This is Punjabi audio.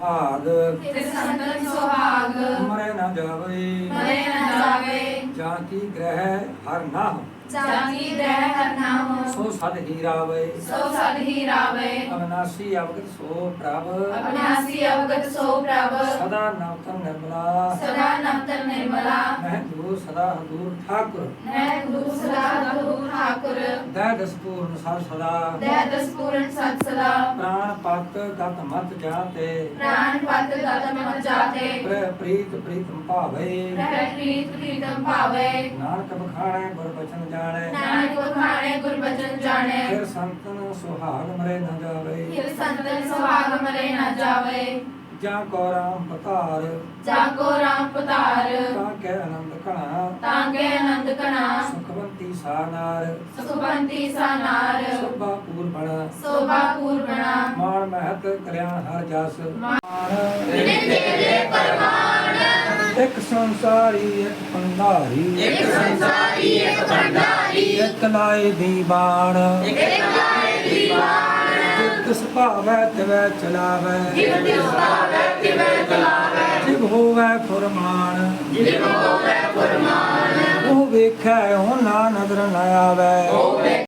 ਸੁਹਾਗ। ਤਿਸ ਸੰਤਨ ਸੁਹਾਗ। ਮਰੇ ਨਾ ਜਾਵੇ। ਮਰੇ ਨ ਜਾਵੇ। ਜਾਂ ਕੀ ਗ੍ਰਹਿ ਹਰ ਨਾ ਜਾਗੀ ਰਹਿ ਹਰ ਨਾਮ ਸੋ ਸਦ ਹੀ ਰਾਵੇ। ਸੋ ਸਦ ਹੀ ਰਾਵੇ। ਅਵਨਾਸੀ ਅਵਗਤ ਸੋ ਪ੍ਰਭ। ਅਬਨਾਸੀ ਅਵਗਤ ਸੋ ਪ੍ਰਭ। ਸਦਾ ਨਵਤਨ ਨਿਰਮਲਾ। ਸਦਾ ਨਵਤਨ ਨਿਰਮਲਾ। ਮਹਿ ਗੁਰੂ ਸਦਾ ਹਦੂਰ ਠਾਕੁਰ। ਨਹਿ ਗੁਰੂ ਸਦਾ ਗੁਰੂ ਠਾਕੁਰ। ਦੈ ਦਸਪੂਰਨ ਸਦ ਸਦਾ। ਦਹਿ ਦਸ ਪੂਰਨ ਸਤ ਸਦਾ। ਗਤ ਮਤ ਜਾਤੇ। ਪ੍ਰਾਨ ਪਤ ਗਤ ਮਤ ਜਾਤੇ। ਪ੍ਰ ਪ੍ਰੀਤ ਪ੍ਰੀਤਮ ਭਾਵੇ। ਰਹਿ ਪ੍ਰੀਤ ਪ੍ਰੀਤਮ ਭਾਵੇ। ਨਾਨਕ ਬਖਾਣੇ ਗੁਰ ਬਚਨ ਜਾਣੈ। ਨਾਨਕ ਵਖਾਣੇ ਗੁਰ ਬਚਨ ਜਾਣੈ। ਫਿਰ ਸੰਤਨ ਸੁਹਾਗ ਮਰੇ ਨਾ ਜਾਵੇ। ਫਿਰ ਸੰਤਨ ਸੁਹਾਗ ਮਰੇ ਨ ਜਾਵੇ। ਜਾਂ ਕੋ ਰਾਮ ਪਤਾਰ। ਜਾਗੋ ਰਾਮ ਪਤਾਰ। ਤਾਂ ਕਹਿ ਆਨੰਦ ਕਣਾ ਤਾਂ ਕੇ ਆਨੰਦ ਕਣਾ ਸੁਖਵੰਤੀ ਸਾਨਾਰ ਸੁਖਵੰਤੀ ਸਾਨਾਰ ਸੋਭਾ ਪੂਰਬਣ ਸੋਭਾ ਪੂਰਬਣਾ ਮਾਨ ਮਹਤ ਕਲਿਆਣ ਹਰ ਜਸ ਇੱਕ ਸੰਸਾਰੀ ਇੱਕ ਪੰਡਾਰੀ ਇੱਕ ਸੰਸਾਰੀ ਇੱਕ ਭੰਡਾਰੀ। ਇੱਕ ਲਾਏ ਦੀ ਬਾਣ। ਇੱਕ ਲਾਏ ਦੀਵਾਨ ਜਿਤ ਸੁਭਾਵੈ ਤਿਵੈ ਚਲਾਵੈ। ਜਿਵ ਤਿਸ ਭਾਵੈ ਤਿਵੈ ਚਲਾਵੈ। ਜਿਵ ਹੋਵੈ ਫੁਰਮਾਨ। ਜਿਵ ਹੋਵੈ ਫਰਮਾਨ। ਉਹ ਵੇਖੈ ਉਹ ਨਾ ਨਦਰ ਨ ਆਵੈ। ਹੋਵੇ